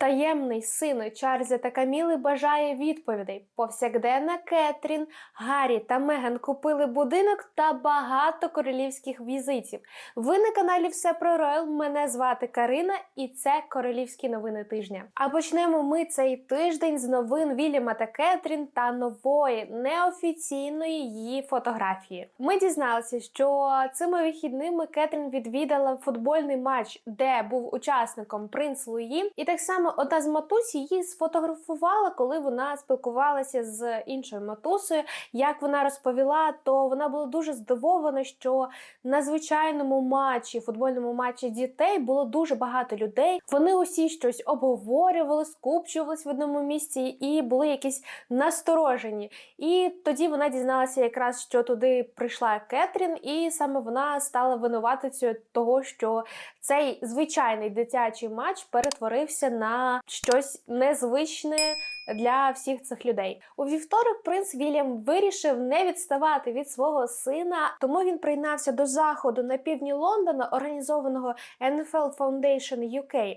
Таємний син Чарльза та Каміли бажає відповідей. Повсякденна Кетрін, Гаррі та Меган купили будинок та багато королівських візитів. Ви на каналі Все про Роял. Мене звати Карина, і це королівські новини тижня. А почнемо ми цей тиждень з новин Вільяма та Кетрін та нової неофіційної її фотографії. Ми дізналися, що цими вихідними Кетрін відвідала футбольний матч, де був учасником принц Луї, і так само одна з матусь її сфотографувала, коли вона спілкувалася з іншою матусею. Як вона розповіла, то вона була дуже здивована, що на звичайному матчі, футбольному матчі дітей було дуже багато людей. Вони усі щось обговорювали, скупчувались в одному місці і були якісь насторожені. І тоді вона дізналася, якраз що туди прийшла Кетрін, і саме вона стала винуватицею того, що цей звичайний дитячий матч перетворився на щось незвичне для всіх цих людей. У вівторок принц Вільям вирішив не відставати від свого сина, тому він приєднався до заходу на півдні Лондона, організованого NFL Foundation UK.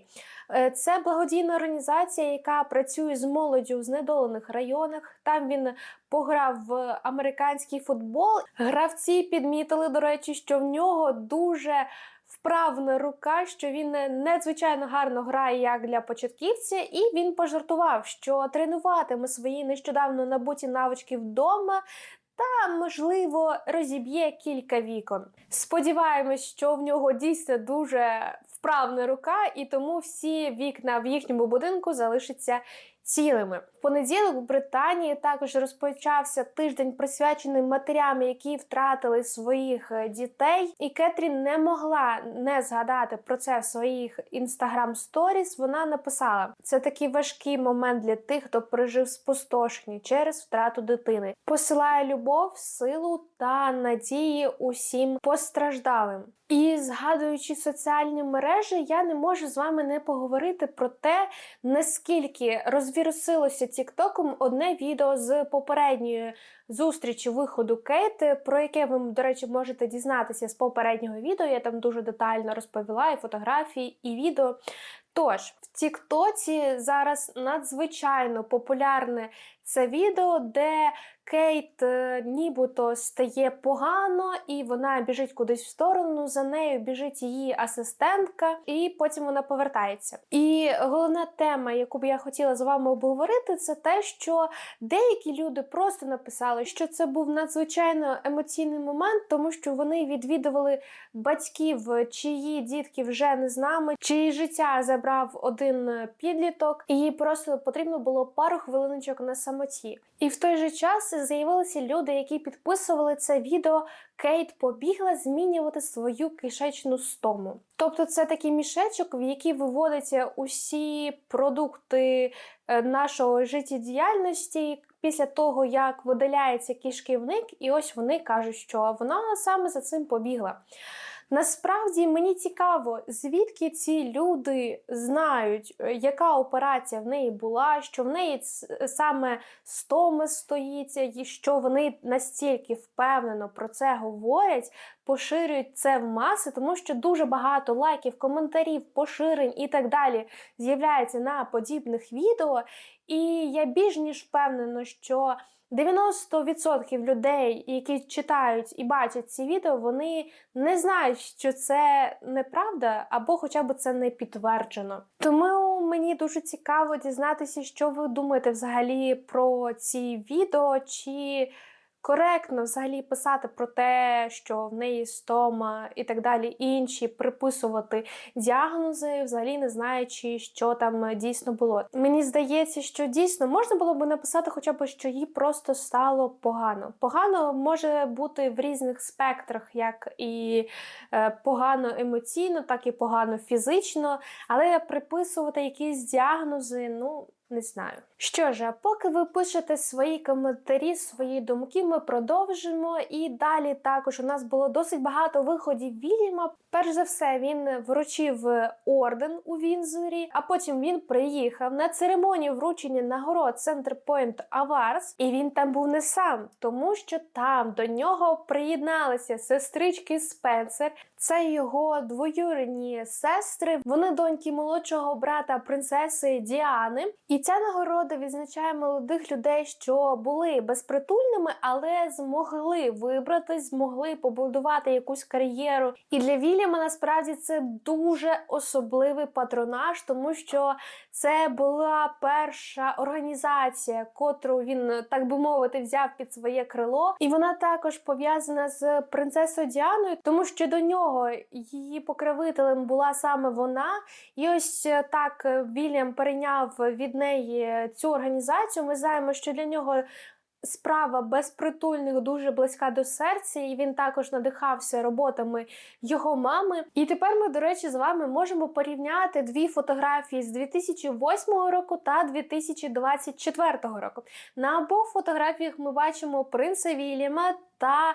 Е, Це благодійна організація, яка працює з молоддю в знедолених районах. Там він пограв в американський футбол. Гравці підмітили, до речі, що в нього дуже вправна рука, що він надзвичайно гарно грає як для початківця, і він пожартував, що тренуватиме свої нещодавно набуті навички вдома. Та, можливо, розіб'є кілька вікон. Сподіваємось, що в нього дійсно дуже вправна рука, і тому всі вікна в їхньому будинку залишаться цілими. В понеділок в Британії також розпочався тиждень, присвячений матерям, які втратили своїх е, дітей. І Кетрін не могла не згадати про це в своїх інстаграм сторіс. Вона написала: це такий важкий момент для тих, хто пережив спустошення через втрату дитини. Посилає любов, силу та надії усім постраждалим. І згадуючи соціальні мережі, я не можу з вами не поговорити про те, наскільки розвірусилося Тіктоком одне відео з попередньої зустрічі виходу Кейт, про яке ви, до речі, можете дізнатися з попереднього відео. Я там дуже детально розповіла і фотографії, і відео. Тож, в Тіктоці зараз надзвичайно популярне це відео, де Кейт е, нібито стає погано, і вона біжить кудись в сторону. За нею біжить її асистентка, і потім вона повертається. І головна тема, яку б я хотіла з вами обговорити, це те, що деякі люди просто написали, що це був надзвичайно емоційний момент, тому що вони відвідували батьків, чиї дітки вже не з нами, чиї життя забрав один підліток, і просто потрібно було пару хвилиночок на самоті. І в той же час з'явилися люди, які підписували це відео. Кейт побігла змінювати свою кишечну стому. Тобто, це такий мішечок, в який виводяться усі продукти е, нашого життєдіяльності після того, як видаляється кишківник, і ось вони кажуть, що вона саме за цим побігла. Насправді мені цікаво, звідки ці люди знають, е, яка операція в неї була, що в неї саме стома стоїть, і що вони настільки впевнено про це говорять, поширюють це в маси, тому що дуже багато лайків, коментарів, поширень і так далі з'являється на подібних відео. І я більш ніж впевнена, що 90% людей, які читають і бачать ці відео, вони не знають, що це неправда, або хоча б це не підтверджено. Тому мені дуже цікаво дізнатися, що ви думаєте взагалі про ці відео, чи коректно взагалі писати про те, що в неї стома і так далі, інші приписувати діагнози, взагалі не знаючи, що там дійсно було. Мені здається, що дійсно можна було б написати, хоча б що їй просто стало погано. Погано може бути в різних спектрах, як і е, погано емоційно, так і погано фізично, але приписувати якісь діагнози, ну. Не знаю. Що ж, а поки ви пишете свої коментарі, свої думки, ми продовжимо. І далі також у нас було досить багато виходів Вільяма Перш за все, він вручив орден у Вінзорі, а потім він приїхав на церемонію вручення нагород Center Point Awards, і він там був не сам, тому що там до нього приєдналися сестрички Спенсер. Це його двоюрідні сестри. Вони доньки молодшого брата принцеси Діани. І ця нагорода відзначає молодих людей, що були безпритульними, але змогли вибратись, змогли побудувати якусь кар'єру. І для Вільяма насправді це дуже особливий патронаж, тому що це була перша організація, котру він, так би мовити, взяв під своє крило. І вона також пов'язана з принцесою Діаною, тому що до нього її покровителем була саме вона. І ось так Вільям перейняв від неї цю організацію. Ми знаємо, що для нього. Справа безпритульних дуже близька до серця, і він також надихався роботами його мами. І тепер ми, до речі, з вами можемо порівняти дві фотографії з 2008 року та 2024 року. На обох фотографіях ми бачимо принца Вільяма та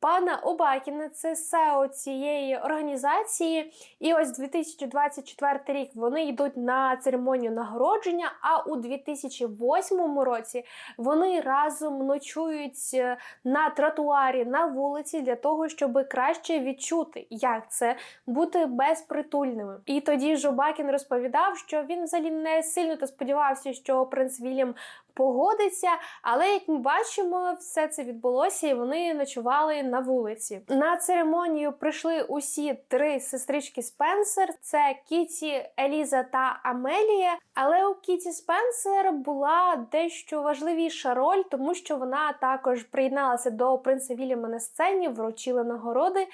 пана Обакіна, це SEO цієї організації. І ось 2024 рік вони йдуть на церемонію нагородження. А у 2008 році вони разом ночують е, на тротуарі на вулиці для того, щоб краще відчути, як це бути безпритульними. І тоді Жобакін розповідав, що він взагалі не сильно то сподівався, що принц Вільям погодиться. Але як ми бачимо, все це відбулося, і вони ночували на вулиці. На церемонію прийшли усі три сестрички Спенсер: це Кіті, Еліза та Амелія. Але у Кіті Спенсер була дещо важливіша роль, тому що вона також приєдналася до принца Вільяма на сцені, вручила нагороди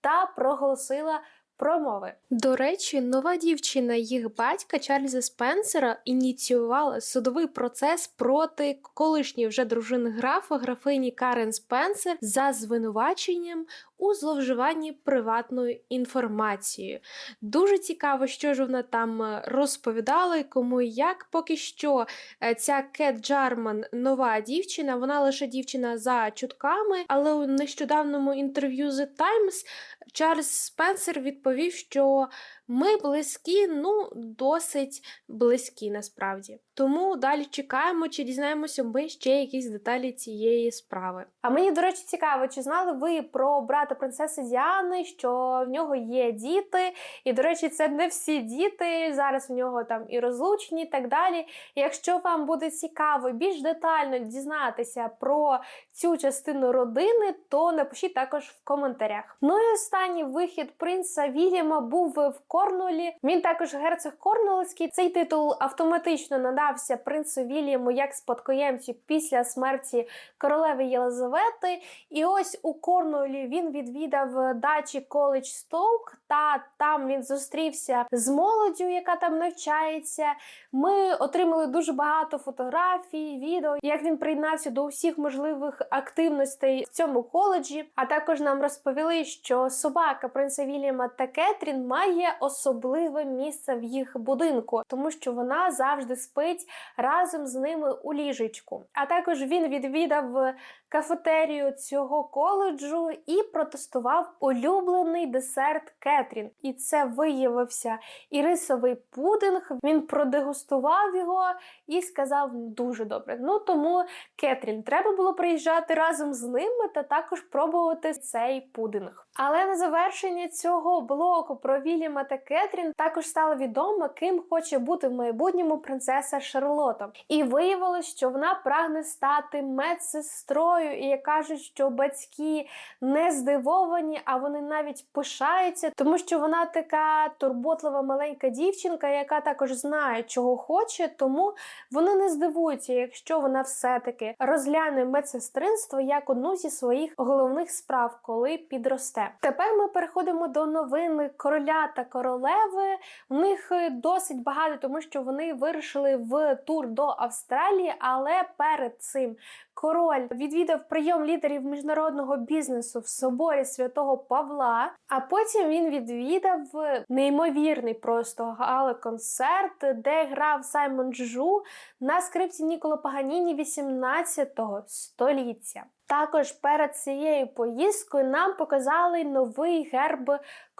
та проголосила промови. До речі, нова дівчина їх батька Чарльза Спенсера ініціювала судовий процес проти колишньої вже дружини графа графині Карен Спенсер за звинуваченням у зловживанні приватною інформацією. Дуже цікаво, що ж вона там е, розповідала і кому і як. Поки що е, ця Кет Джарман нова дівчина, вона лише дівчина за чутками, але у нещодавному інтерв'ю The Times Чарльз Спенсер відповів, що ми близькі, ну досить близькі насправді. Тому далі чекаємо, чи дізнаємося ми ще якісь деталі цієї справи. А мені, до речі, цікаво, чи знали ви про брата принцеси Діани, що в нього є діти, і, до речі, це не всі діти. Зараз в нього там і розлучені, і так далі. Якщо вам буде цікаво більш детально дізнатися про цю частину родини, то напишіть також в коментарях. Ну і останній вихід принца Вільяма був в Корнуолі. Він також герцог Корнуольський. Цей титул автоматично надався принцу Вільяму як спадкоємцю після смерті королеви Єлизавети. І ось у Корнуолі він відвідав дачі коледж Стоук, та там він зустрівся з молоддю, яка там навчається. Ми отримали дуже багато фотографій, відео, як він приєднався до усіх можливих активностей в цьому коледжі. А також нам розповіли, що собака принца Вільяма та Кетрін має особливе місце в їх будинку, тому що вона завжди спить разом з ними у ліжечку. А також він відвідав кафетерію цього коледжу і протестував улюблений десерт Кетрін. І це виявився ірисовий пудинг. Він продегустував його і сказав дуже добре. Ну тому Кетрін треба було приїжджати разом з ними та також пробувати цей пудинг. Але на завершення цього блоку про Вільяма та Кетрін також стало відомо, ким хоче бути в майбутньому принцеса Шарлота. І виявилось, що вона прагне стати медсестрою, і як кажуть, що батьки не здивовані, а вони навіть пишаються, тому що вона така турботлива маленька дівчинка, яка також знає, чого хоче, тому вони не здивуються, якщо вона все-таки розгляне медсестринство як одну зі своїх головних справ, коли підросте. Тепер ми переходимо до новин короля та королеви. У них досить багато, тому що вони вирушили в тур до Австралії, але перед цим король відвідав прийом лідерів міжнародного бізнесу в соборі святого Павла. А потім він відвідав неймовірний просто гала-концерт, де грав Саймон Джу на скрипці Ніколо Паганіні 18 століття. Також перед цією поїздкою нам показали новий герб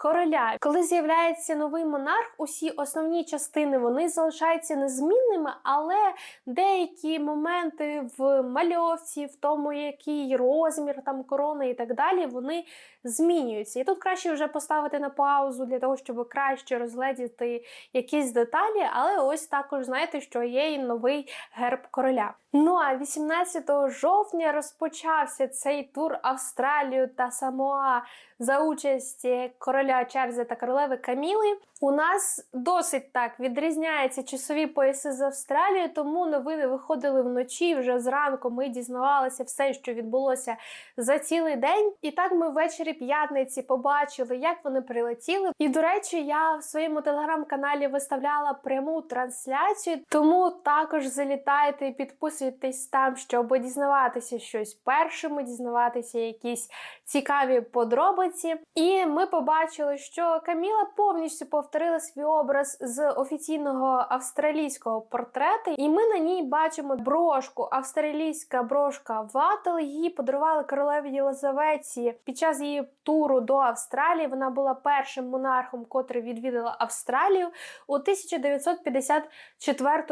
короля. Коли з'являється новий монарх, усі основні частини вони залишаються незмінними, але деякі моменти в мальовці, в тому, який розмір там корони і так далі, вони змінюються. І тут краще вже поставити на паузу для того, щоб краще розгледіти якісь деталі, але ось також знаєте, що є і новий герб короля. Ну а 18 жовтня розпочався цей тур Австралію та Самоа за участі короля Чарльза та королеви Каміли. У нас досить так відрізняються часові пояси з Австралією, тому новини виходили вночі. Вже зранку ми дізнавалися все, що відбулося за цілий день. І так ми ввечері п'ятниці побачили, як вони прилетіли. І до речі, я в своєму телеграм-каналі виставляла пряму трансляцію, тому також залітайте і підписуйтесь там, щоб дізнаватися щось першими, дізнаватися якісь цікаві подробиці. І ми побачили, що Каміла повністю повторила свій образ з офіційного австралійського портрета, і ми на ній бачимо брошку, австралійська брошка Вател. Її подарували королеві Єлизаветі під час її туру до Австралії. Вона була першим монархом, котрий відвідала Австралію у 1954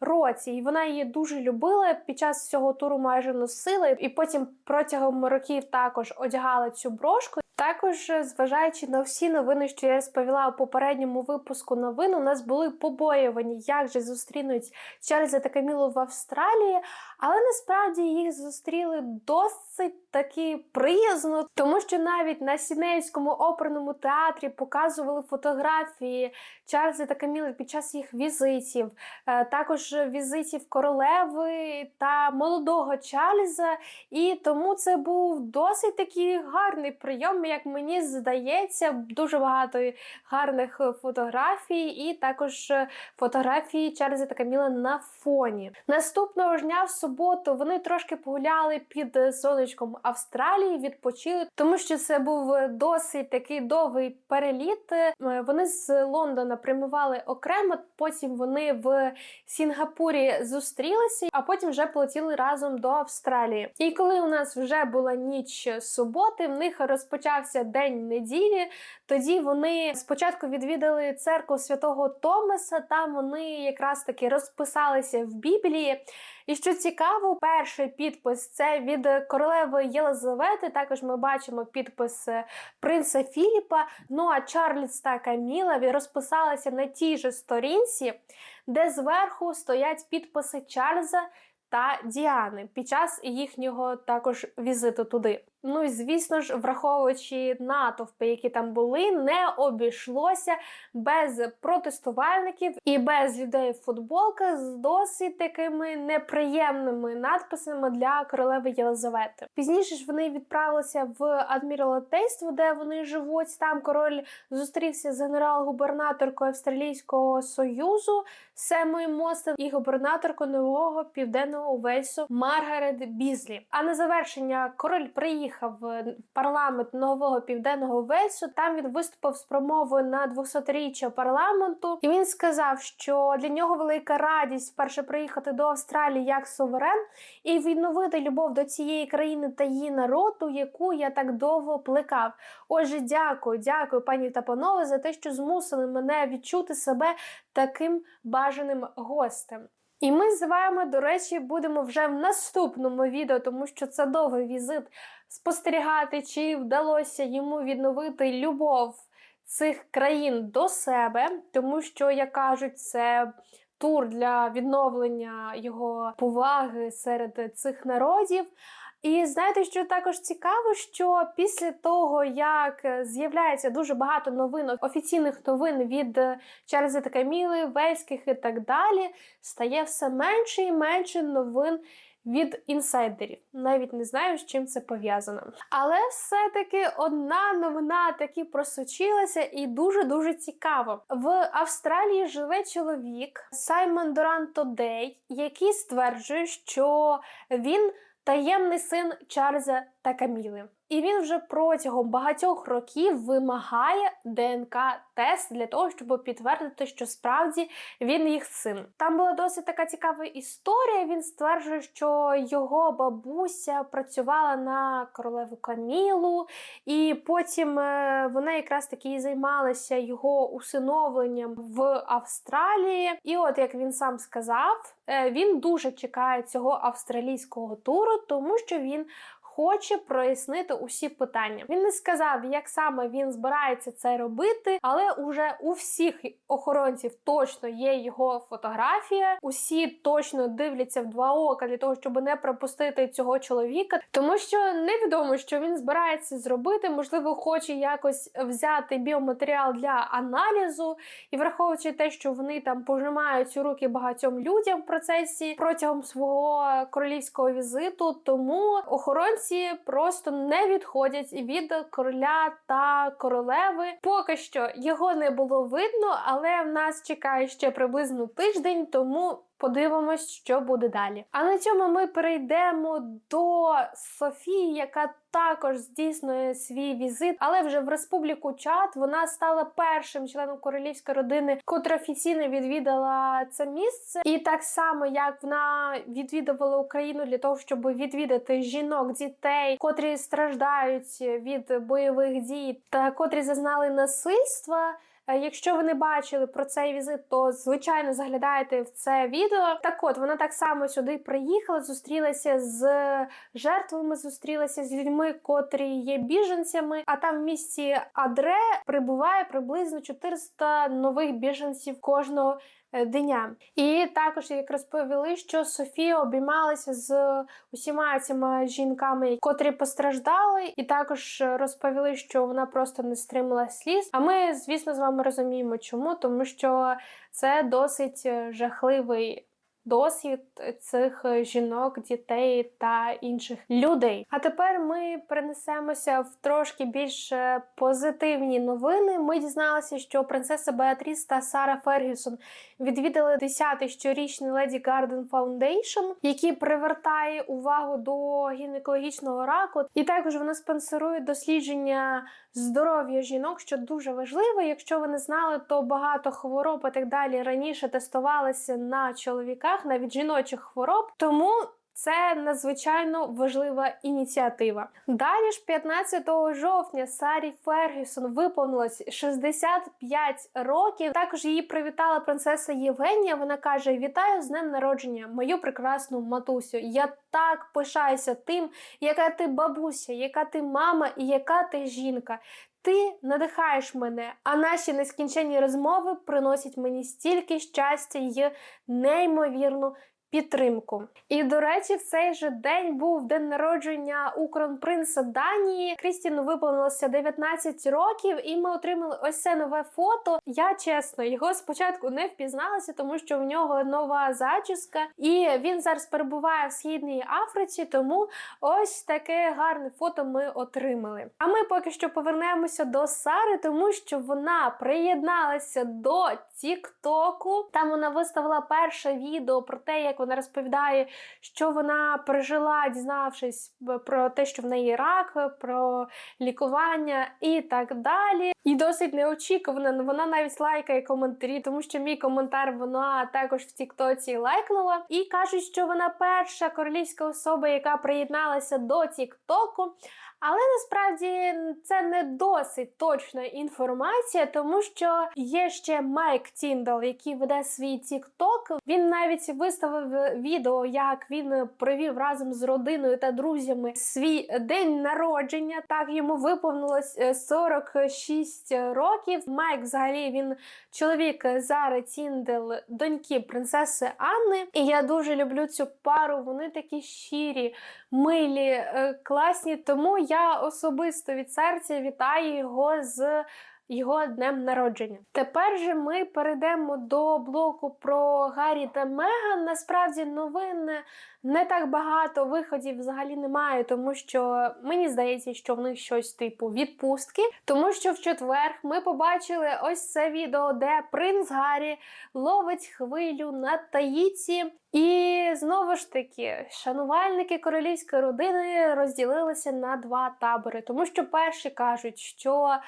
році. І вона її дуже любила. Під час цього туру майже носила, і потім протягом років також одягала цю брошку. Також, зважаючи на всі новини, що я розповіла у попередньому випуску новин, у нас були побоювані, як же зустрінуть Чарльза та Камілу в Австралії, але насправді їх зустріли досить таки приязно, тому що навіть на Сінейському оперному театрі показували фотографії Чарльза та Каміли під час їх візитів, е, також візитів королеви та молодого Чарльза. І тому це був досить такий гарний прийом, як мені здається, дуже багато гарних фотографій, і також фотографії Чарльза та Каміла на фоні. Наступного ж дня в суботу вони трошки погуляли під сонечком Австралії, відпочили, тому що це був досить такий довгий переліт. Е, Вони з Лондона прямували окремо. Потім вони в Сінгапурі зустрілися, а потім вже полетіли разом до Австралії. І коли у нас вже була ніч суботи, в них розпочався день неділі. Тоді вони спочатку відвідали церкву святого Томаса. Там вони якраз таки розписалися в Біблії. І що цікаво, перший підпис це від королеви Єлизавети. Також ми бачимо підпис е, принца Філіпа. Ну а Чарльз та Каміла розписалися на тій же сторінці, де зверху стоять підписи Чарльза та Діани під час їхнього також візиту туди. Ну і звісно ж, враховуючи натовпи, які там були, не обійшлося без протестувальників і без людей в футболках з досить такими неприємними надписами для королеви Єлизавети. Пізніше ж вони відправилися в адміралтейство, де вони живуть. Там король зустрівся з генерал-губернаторкою Австралійського союзу Семою Мостом і губернаторкою нового південного Увельсу Маргарет Бізлі. А на завершення король приїхав в парламент нового південного Вельсу. Там він виступив з промовою на 200-річчя парламенту, і він сказав, що для нього велика радість вперше приїхати до Австралії як суверен і відновити любов до цієї країни та її народу, яку я так довго плекав. Отже, дякую, дякую, пані та панове, за те, що змусили мене відчути себе таким бажаним гостем. І ми з вами, до речі, будемо вже в наступному відео, тому що це довгий візит спостерігати, чи вдалося йому відновити любов цих країн до себе, тому що, як кажуть, це тур для відновлення його поваги серед цих народів. І знаєте, що також цікаво, що після того, як з'являється дуже багато новин, офіційних новин від Чарльза та Каміли, Вельських і так далі, стає все менше і менше новин. Від інсайдерів навіть не знаю, з чим це пов'язано. Але все-таки одна новина таки просочилася і дуже-дуже цікаво. В Австралії живе чоловік Саймон Доранто Дей, який стверджує, що він таємний син Чарльза та Каміли. І він вже протягом багатьох років вимагає ДНК-тест для того, щоб підтвердити, що справді він їх син. Там була досить така цікава історія. Він стверджує, що його бабуся працювала на королеву Камілу, і потім е, вона якраз таки і займалася його усиновленням в Австралії. І от як він сам сказав, е, він дуже чекає цього австралійського туру, тому що він. Хоче прояснити усі питання. Він не сказав, як саме він збирається це робити, але уже у всіх охоронців точно є його фотографія. Усі точно дивляться в два ока для того, щоб не пропустити цього чоловіка, тому що невідомо, що він збирається зробити. Можливо, хоче якось взяти біоматеріал для аналізу, і враховуючи те, що вони там пожимають руки багатьом людям в процесі протягом свого королівського візиту, тому охоронці просто не відходять від короля та королеви. Поки що його не було видно, але в нас чекає ще приблизно тиждень, тому. Подивимось, що буде далі. А на цьому ми перейдемо до Софії, яка також здійснює свій візит, але вже в Республіку Чад вона стала першим членом королівської родини, котра офіційно відвідала це місце. І так само як вона відвідувала Україну для того, щоб відвідати жінок, дітей, котрі страждають від бойових дій та котрі зазнали насильства. Е, Якщо ви не бачили про цей візит, то звичайно заглядайте в це відео. Так от вона так само сюди приїхала, зустрілася з жертвами, зустрілася з людьми, котрі є біженцями. А там в місті Адре прибуває приблизно 400 нових біженців кожного. Е, Дня і також як розповіли, що Софія обіймалася з усіма цими жінками, котрі постраждали, і також розповіли, що вона просто не стримала сліз. А ми, звісно, з вами розуміємо, чому, тому що це досить е, жахливий. Досвід цих жінок, дітей та інших людей. А тепер ми перенесемося в трошки більш е, позитивні новини. Ми дізналися, що принцеса Беатріс та Сара Фергюсон відвідали 10-й щорічний Lady Garden Foundation, який привертає увагу до гінекологічного раку. І також вона спонсорує дослідження здоров'я жінок, що дуже важливо. Якщо ви не знали, то багато хвороб і так далі раніше тестувалися на чоловіках, навіть жіночих хвороб. Тому це надзвичайно важлива ініціатива. Далі ж 15 жовтня Сарі Фергюсон виповнилось 65 років. Також її привітала принцеса Євгенія. Вона каже: Вітаю з днем народження, мою прекрасну матусю. Я так пишаюся тим, яка ти бабуся, яка ти мама і яка ти жінка. Ти надихаєш мене, а наші нескінченні розмови приносять мені стільки щастя й неймовірну підтримку. І до речі, в цей же день був день народження у кронпринца Данії. Крістіну виповнилося 19 років, і ми отримали ось це нове фото. Я чесно його спочатку не впізналася, тому що в нього нова зачіска, і він зараз перебуває в східній Африці. Тому ось таке гарне фото ми отримали. А ми поки що повернемося до Сари, тому що вона приєдналася до Тіктоку. Там вона виставила перше відео про те, як вона розповідає, що вона пережила, дізнавшись про те, що в неї рак, про лікування і так далі. І досить неочікувано. Вона навіть лайкає коментарі, тому що мій коментар вона також в Тіктоці лайкнула. І кажуть, що вона перша королівська особа, яка приєдналася до Тіктоку. Але насправді це не досить точна інформація, тому що є ще Майк Тіндал, який веде свій TikTok. Він навіть виставив відео, як він провів разом з родиною та друзями свій день народження. Так йому виповнилось е, 46 років. Майк, взагалі, він чоловік Зари Тіндел, доньки принцеси Анни. І я дуже люблю цю пару. Вони такі щирі, милі, е, класні. Тому я особисто від серця вітаю його з його днем народження. Тепер же ми перейдемо до блоку про Гаррі та Меган. Насправді новин не так багато виходів взагалі немає, тому що мені здається, що в них щось типу відпустки. Тому що в четвер ми побачили ось це відео, де принц Гаррі ловить хвилю на Таїці. І знову ж таки, шанувальники королівської родини розділилися на два табори, тому що перші кажуть, що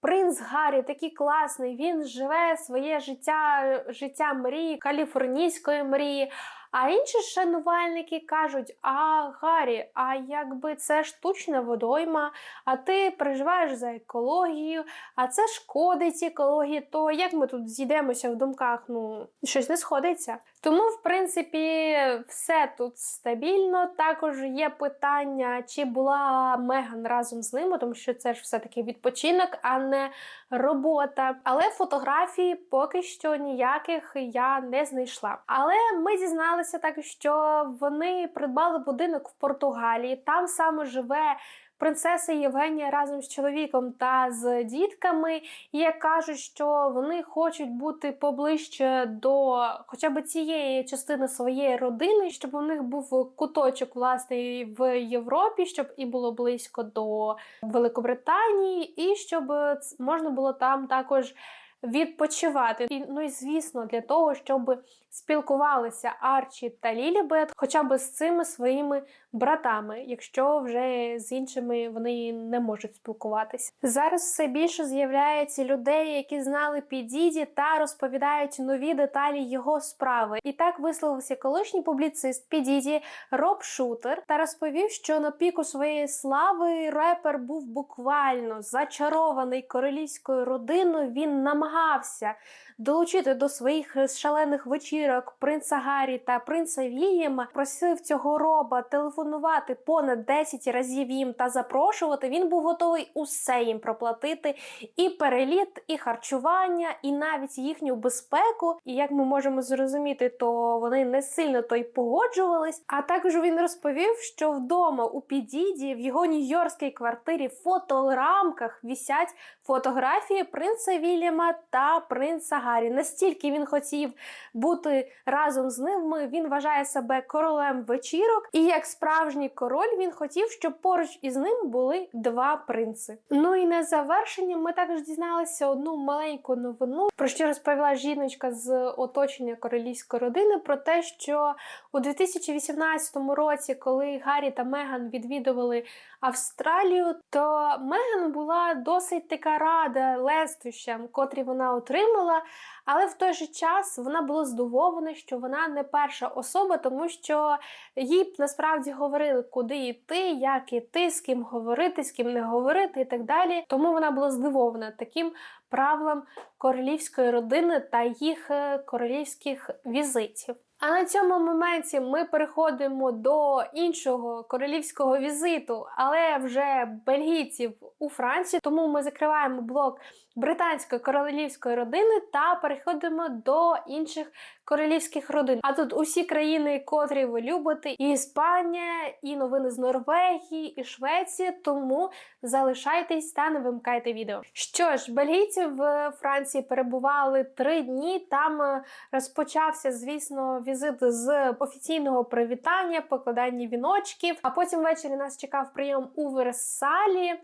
принц Гаррі такий класний, він живе своє життя, життя мрії, каліфорнійської мрії. А інші шанувальники кажуть: А Гаррі, а якби це штучна водойма, а ти переживаєш за екологію, а це шкодить екології, то як ми тут зійдемося в думках? Ну, щось не сходиться. Тому, в принципі, все тут стабільно. Також є питання, чи була Меган разом з ними, тому що це ж все-таки відпочинок, а не робота. Але фотографії поки що ніяких я не знайшла. Але ми дізналися так, що вони придбали будинок в Португалії. Там саме живе. Принцеса Євгенія разом з чоловіком та з дітками, і як кажуть, що вони хочуть бути поближче до хоча б цієї частини своєї родини, щоб у них був куточок власне в Європі, щоб і було близько до Великобританії, і щоб можна було там також відпочивати. І, ну і звісно, для того, щоб спілкувалися Арчі та Лілібет, хоча б з цими своїми братами, якщо вже з іншими вони не можуть спілкуватися. Зараз все більше з'являється людей, які знали Підіді та розповідають нові деталі його справи. І так висловився колишній публіцист Підіді Роб Шутер та розповів, що на піку своєї слави репер був буквально зачарований королівською родиною. Він намагався долучити до своїх шалених вечірок принца Гаррі та принца Вільяма, просив цього роба телефонувати понад 10 разів їм та запрошувати. Він був готовий усе їм проплатити: і переліт, і харчування, і навіть їхню безпеку. І як ми можемо зрозуміти, то вони не сильно то й погоджувались. А також він розповів, що вдома у Підіді в його нью-йоркській квартирі в фоторамках вісять фотографії принца Вільяма та принца. Настільки він хотів бути разом з ними, він вважає себе королем вечірок. І як справжній король він хотів, щоб поруч із ним були два принци. Ну і на завершення ми також дізналися одну маленьку новину, про що розповіла жіночка з оточення королівської родини, про те, що у 2018 році, коли Гаррі та Меган відвідували Австралію, то Меган була досить така рада лестощам, котрі вона отримала. Але в той же час вона була здивована, що вона не перша особа, тому що їй насправді говорили, куди йти, як іти, з ким говорити, з ким не говорити і так далі. Тому вона була здивована таким правилам королівської родини та їх е, королівських візитів. А на цьому моменті ми переходимо до іншого королівського візиту, але вже бельгійців у Франції. Тому ми закриваємо блок британської королівської родини та переходимо до інших королівських родин. А тут усі країни, котрі ви любите, і Іспанія, і новини з Норвегії, і Швеції. Тому залишайтесь та не вимикайте відео. Що ж, бельгійці в Франції перебували три дні. Там е, розпочався, звісно, візит з офіційного привітання, покладання віночків. А потім ввечері нас чекав прийом у Версалі.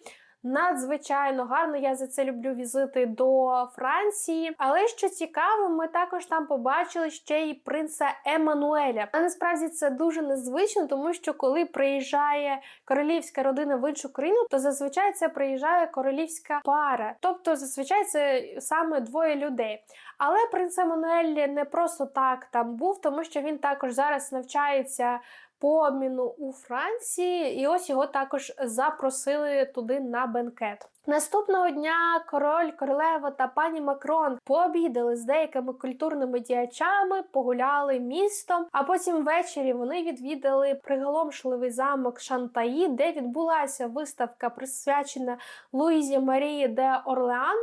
Надзвичайно гарно, я за це люблю візити до Франції. Але що цікаво, ми також там побачили ще й принца Еммануеля. А насправді це дуже незвично, тому що коли приїжджає королівська родина в іншу країну, то зазвичай це приїжджає королівська пара. Тобто, зазвичай це саме двоє людей. Але принц Еммануель не просто так там був, тому що він також зараз навчається по обміну у Франції, і ось його також запросили туди на бенкет. Наступного дня король, королева та пані Макрон пообідали з деякими культурними діячами, погуляли містом. А потім ввечері вони відвідали приголомшливий замок Шантаї, де відбулася виставка, присвячена Луїзі Марії де Орлеан.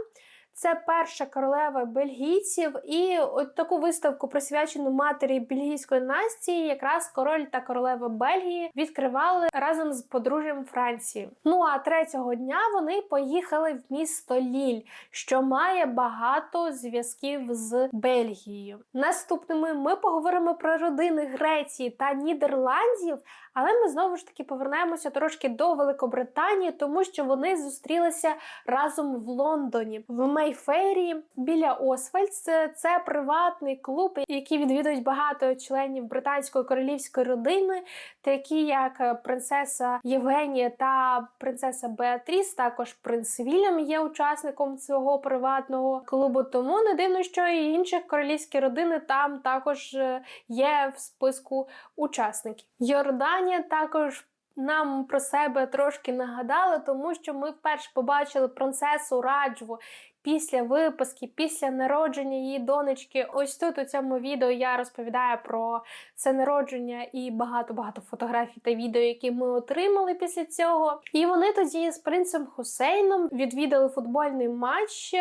Це перша королева бельгійців, і от таку виставку присвячену матері бельгійської нації, якраз король та королева Бельгії відкривали разом з подружжям Франції. Ну а третього дня вони поїхали в місто Ліль, що має багато зв'язків з Бельгією. Наступними ми поговоримо про родини Греції та Нідерландів. Але ми знову ж таки повернемося трошки до Великобританії, тому що вони зустрілися разом в Лондоні. В Майфері біля Освальдс. Це, приватний клуб, який відвідують багато членів британської королівської родини, такі як е, принцеса Євгенія та принцеса Беатріс. Також принц Вільям є учасником цього приватного клубу. Тому не дивно, що і інші королівські родини там також е, є в списку учасників. Йорданія також. Нам про себе трошки нагадали, тому що ми вперше побачили принцесу Раджву після виписки, після народження її донечки. Ось тут у цьому відео я розповідаю про це народження і багато-багато фотографій та відео, які ми отримали після цього. І вони тоді з принцем Хусейном відвідали футбольний матч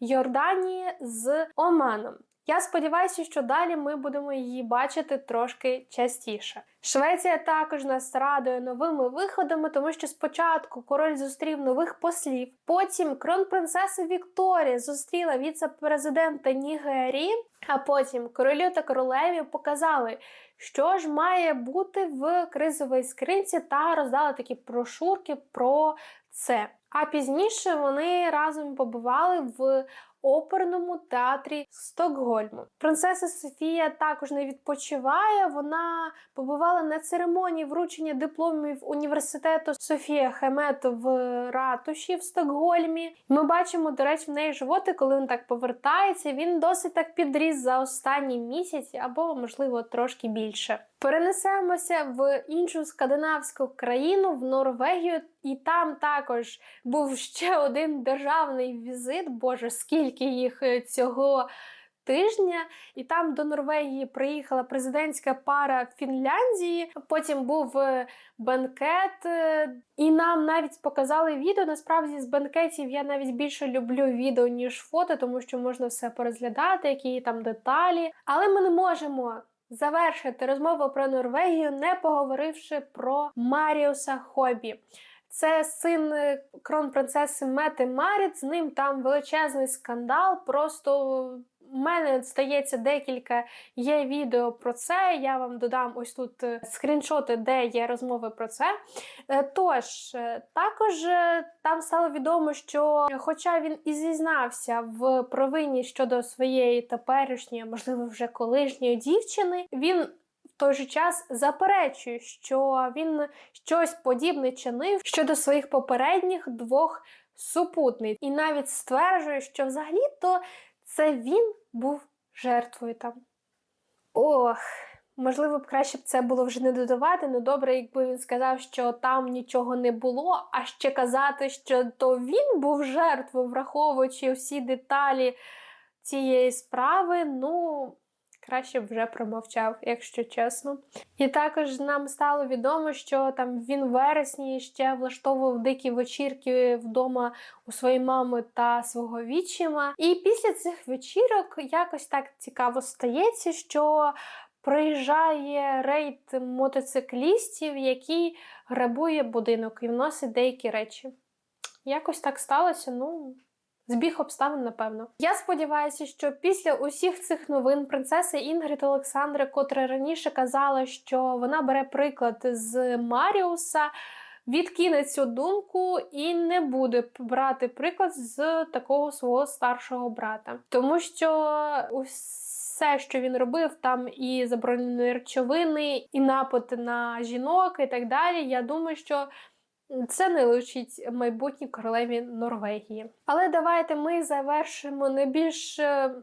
Йорданії з Оманом. Я сподіваюся, що далі ми будемо її бачити трошки частіше. Швеція також нас радує новими виходами, тому що спочатку король зустрів нових послів. Потім кронпринцеса Вікторія зустріла віце-президента Нігерії. А потім королю та королеві показали, що ж має бути в кризовій скринці, та роздали такі брошурки про це. А пізніше вони разом побували в оперному театрі Стокгольму. Принцеса Софія також не відпочиває. Вона побувала на церемонії вручення дипломів університету Софія Хемет в ратуші в Стокгольмі. Ми бачимо, до речі, в неї животи, коли він так повертається. Він досить так підріс за останні місяці, або, можливо, трошки більше. Перенесемося в іншу скандинавську країну, в Норвегію, і там також був ще один державний візит. Боже, скільки їх е, цього тижня. І там до Норвегії приїхала президентська пара Фінляндії. Потім був е, бенкет, е, і нам навіть показали відео. Насправді з бенкетів я навіть більше люблю відео, ніж фото, тому що можна все порозглядати, які там деталі. Але ми не можемо завершити розмову про Норвегію, не поговоривши про Маріуса Хобі. Це син е, кронпринцеси Мети Маріт, з ним там величезний скандал. Просто у мене здається декілька є відео про це. Я вам додам ось тут е, скріншоти, де є розмови про це. Е, Тож, е, також там стало відомо, що, хоча він і зізнався в провині щодо своєї теперішньої, можливо, вже колишньої дівчини, він. В той же час заперечує, що він щось подібне чинив щодо своїх попередніх двох супутниць, і навіть стверджує, що взагалі-то це він був жертвою там. Ох, можливо б краще б це було вже не додавати, але добре, якби він сказав, що там нічого не було, а ще казати, що то він був жертвою, враховуючи всі деталі цієї справи, ну. Краще б вже промовчав, якщо чесно. І також нам стало відомо, що там він в вересні ще влаштовував дикі вечірки вдома у своєї мами та свого вічима. І після цих вечірок якось так цікаво стається, що приїжджає рейд мотоциклістів, який грабує будинок і вносить деякі речі. Якось так сталося, ну. Збіг обставин, напевно. Я сподіваюся, що після усіх цих новин принцеси Інгрід Олександри, котра раніше казала, що вона бере приклад з Маріуса, відкине цю думку і не буде брати приклад з такого свого старшого брата. Тому що все, що він робив, там і заборонені речовини, і напад на жінок, і так далі. Я думаю, що це не личить майбутній королеві Норвегії. Але давайте ми завершимо не більш е,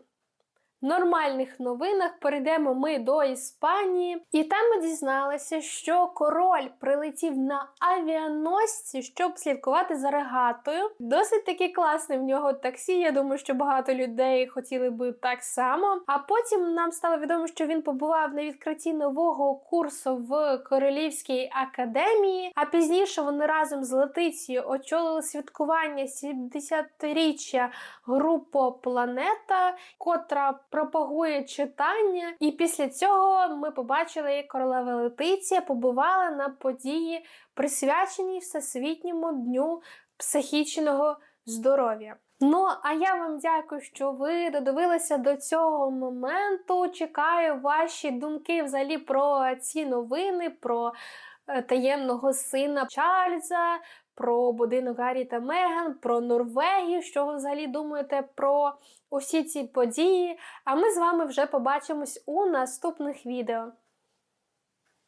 нормальних новинах. Перейдемо ми до Іспанії, і там ми дізналися, що король прилетів на авіаносці, щоб слідкувати за регатою. Досить таки класне в нього таксі. Я думаю, що багато людей хотіли би так само. А потім нам стало відомо, що він побував на відкритті нового курсу в Королівській академії. А пізніше вони разом з Летицією очолили святкування 70-річчя групу Планета, котра пропагує читання. І після цього ми побачили, як королева Летиція побувала на події, присвяченій Всесвітньому дню психічного здоров'я. Ну, а я вам дякую, що ви додивилися до цього моменту. Чекаю ваші думки взагалі про ці новини, про е, таємного сина Чарльза, про будинок Гаррі та Меган, про Норвегію. Що ви взагалі думаєте про усі ці події? А ми з вами вже побачимось у наступних відео.